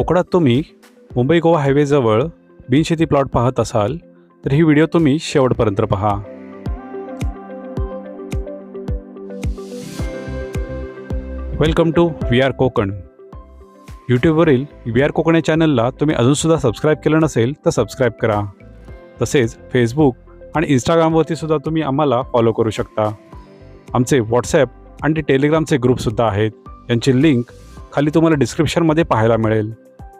कोकणात तुम्ही मुंबई गोवा हायवेजवळ बिनशेती प्लॉट पाहत असाल तर ही व्हिडिओ तुम्ही शेवटपर्यंत पहा. Welcome to V R Konkan. यूट्यूबवरील V R Konkan या चॅनलला तुम्ही अजूनसुद्धा सबस्क्राईब केलं नसेल तर सबस्क्राईब करा. तसेच फेसबुक आणि इंस्टाग्रामवरती सुद्धा तुम्ही आम्हाला फॉलो करू शकता. आमचे व्हॉट्सॲप आणि टेलिग्रामचे ग्रुपसुद्धा आहेत. यांची लिंक खाली तुम्हाला डिस्क्रिप्शनमध्ये पाहायला मिळेल.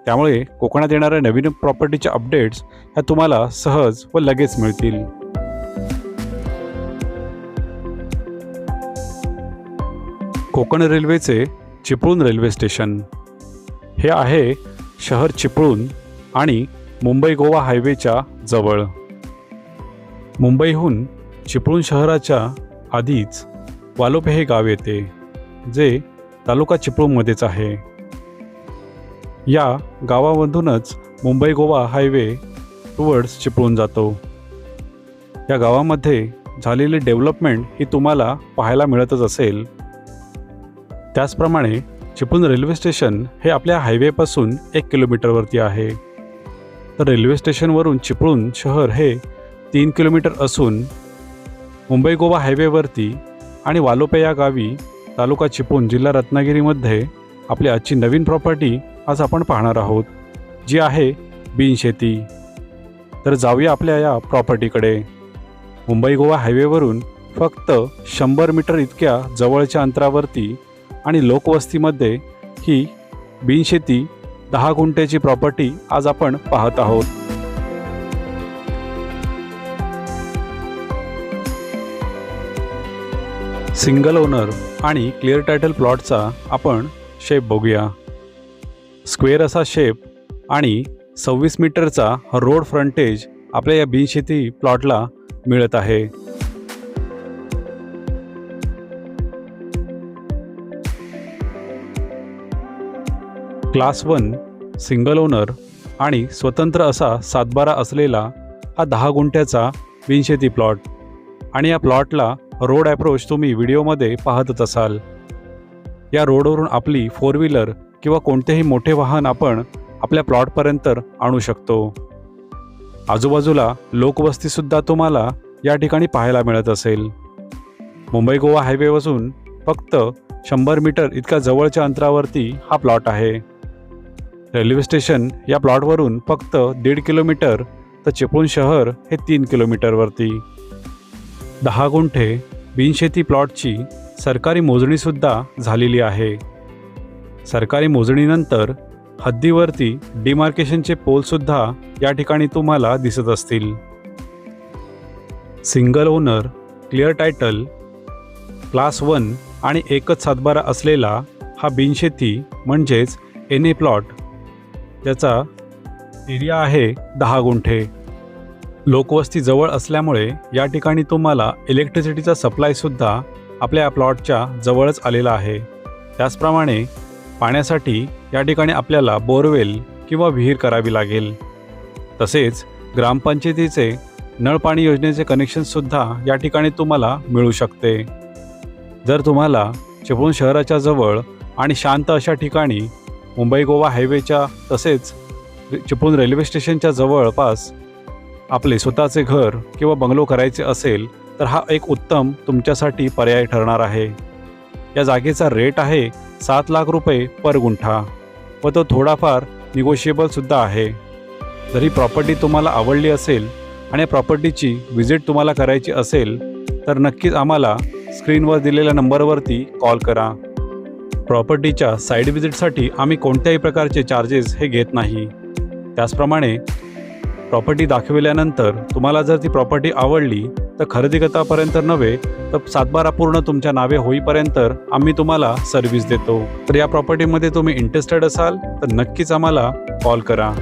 त्यामुळे कोकणात येणाऱ्या नवीन प्रॉपर्टीच्या अपडेट्स ह्या तुम्हाला सहज व लगेच मिळतील. कोकण रेल्वेचे चिपळूण रेल्वे स्टेशन. हे आहे शहर चिपळूण आणि मुंबई गोवा हायवेच्या जवळ. मुंबईहून चिपळूण शहराच्या आधीच वालोपे हे गाव येते जे तालुका चिपळूणमध्येच आहे. या गावामधूनच मुंबई गोवा हायवे टुवर्ड्स चिपळून जातो. या गावामध्ये झालेली डेव्हलपमेंट ही तुम्हाला पाहायला मिळतच असेल. त्याचप्रमाणे चिपळूण रेल्वे स्टेशन हे आपल्या हायवेपासून एक किलोमीटरवरती आहे. तर रेल्वे स्टेशनवरून चिपळूण शहर हे तीन किलोमीटर असून मुंबई गोवा हायवेवरती आणि वालोपे या गावी तालुका चिपळूण जिल्हा रत्नागिरीमध्ये आपली आजची नवीन प्रॉपर्टी आज आपण पाहणार आहोत जी आहे बिनशेती. तर जाऊया आपल्या या प्रॉपर्टीकडे मुंबई गोवा हायवेवरून फक्त शंभर मीटर इतक्या जवळच्या अंतरावरती आणि लोकवस्तीमध्ये ही बिनशेती दहा गुंठ्याची प्रॉपर्टी आज आपण पाहत आहोत. सिंगल ओनर आणि क्लिअर टायटल प्लॉटचा आपण शेप बघूया. स्क्वेअर असा शेप आणि सव्वीस मीटरचा रोड फ्रंटेज आपल्या या बिनशेती प्लॉटला मिळत आहे. क्लास वन सिंगल ओनर आणि स्वतंत्र असा सातबारा असलेला हा दहा गुंठ्याचा बिनशेती प्लॉट आणि या प्लॉटला रोड ॲप्रोच तुम्ही व्हिडिओमध्ये पाहतच असाल. या रोडवरून आपली फोर व्हीलर किंवा कोणतेही मोठे वाहन आपण आपल्या प्लॉटपर्यंत आणू शकतो. आजूबाजूला लोकवस्तीसुद्धा तुम्हाला या ठिकाणी पाहायला मिळत असेल. मुंबई गोवा हायवेपासून फक्त शंभर मीटर इतक्या जवळच्या अंतरावरती हा प्लॉट आहे. रेल्वे स्टेशन या प्लॉटवरून फक्त दीड किलोमीटर तर चिपळूण शहर हे तीन किलोमीटरवरती. दहा गुंठे बिनशेती प्लॉटची सरकारी मोजणीसुद्धा झालेली आहे. सरकारी मोजणीनंतर हद्दीवरती डिमार्केशनचे पोलसुद्धा या ठिकाणी तुम्हाला दिसत असतील. Single owner clear title class one आणि एकच सातबारा असलेला हा बिनशेती म्हणजेच एन ए प्लॉट. त्याचा एरिया आहे दहा गुंठे. लोकवस्ती जवळ असल्यामुळे या ठिकाणी तुम्हाला इलेक्ट्रिसिटीचा सप्लायसुद्धा आपल्या प्लॉटच्या जवळच आलेला आहे. त्याचप्रमाणे पाण्यासाठी या ठिकाणी आपल्याला बोरवेल किंवा विहीर करावी लागेल. तसेच ग्रामपंचायतीचे नळपाणी योजनेचे कनेक्शनसुद्धा या ठिकाणी तुम्हाला मिळू शकते. जर तुम्हाला चिपळूण शहराच्या जवळ आणि शांत अशा ठिकाणी मुंबई गोवा हायवेच्या तसेच चिपळूण रेल्वे स्टेशनच्या जवळपास आपले स्वतःचे घर किंवा बंगलो करायचे असेल तर हा एक उत्तम तुमच्यासाठी पर्याय ठरणार आहे. या जागेचा रेट आहे सात लाख रुपये पर गुंठा व तो थोडाफार निगोशिएबलसुद्धा आहे. जर ही प्रॉपर्टी तुम्हाला आवडली असेल आणि या प्रॉपर्टीची व्हिजिट तुम्हाला करायची असेल तर नक्कीच आम्हाला स्क्रीनवर दिलेल्या नंबरवरती कॉल करा. प्रॉपर्टीच्या साईड व्हिजिटसाठी आम्ही कोणत्याही प्रकारचे चार्जेस हे घेत नाही. त्याचप्रमाणे प्रॉपर्टी दाखविल्यानंतर तुम्हाला जर ती प्रॉपर्टी आवडली तर खरेदी करतापर्यंत नव्हे तर सातबारा पूर्ण तुमच्या नावे होईपर्यंत आम्ही तुम्हाला सर्व्हिस देतो. तर या प्रॉपर्टीमध्ये तुम्ही इंटरेस्टेड असाल तर नक्कीच आम्हाला कॉल करा.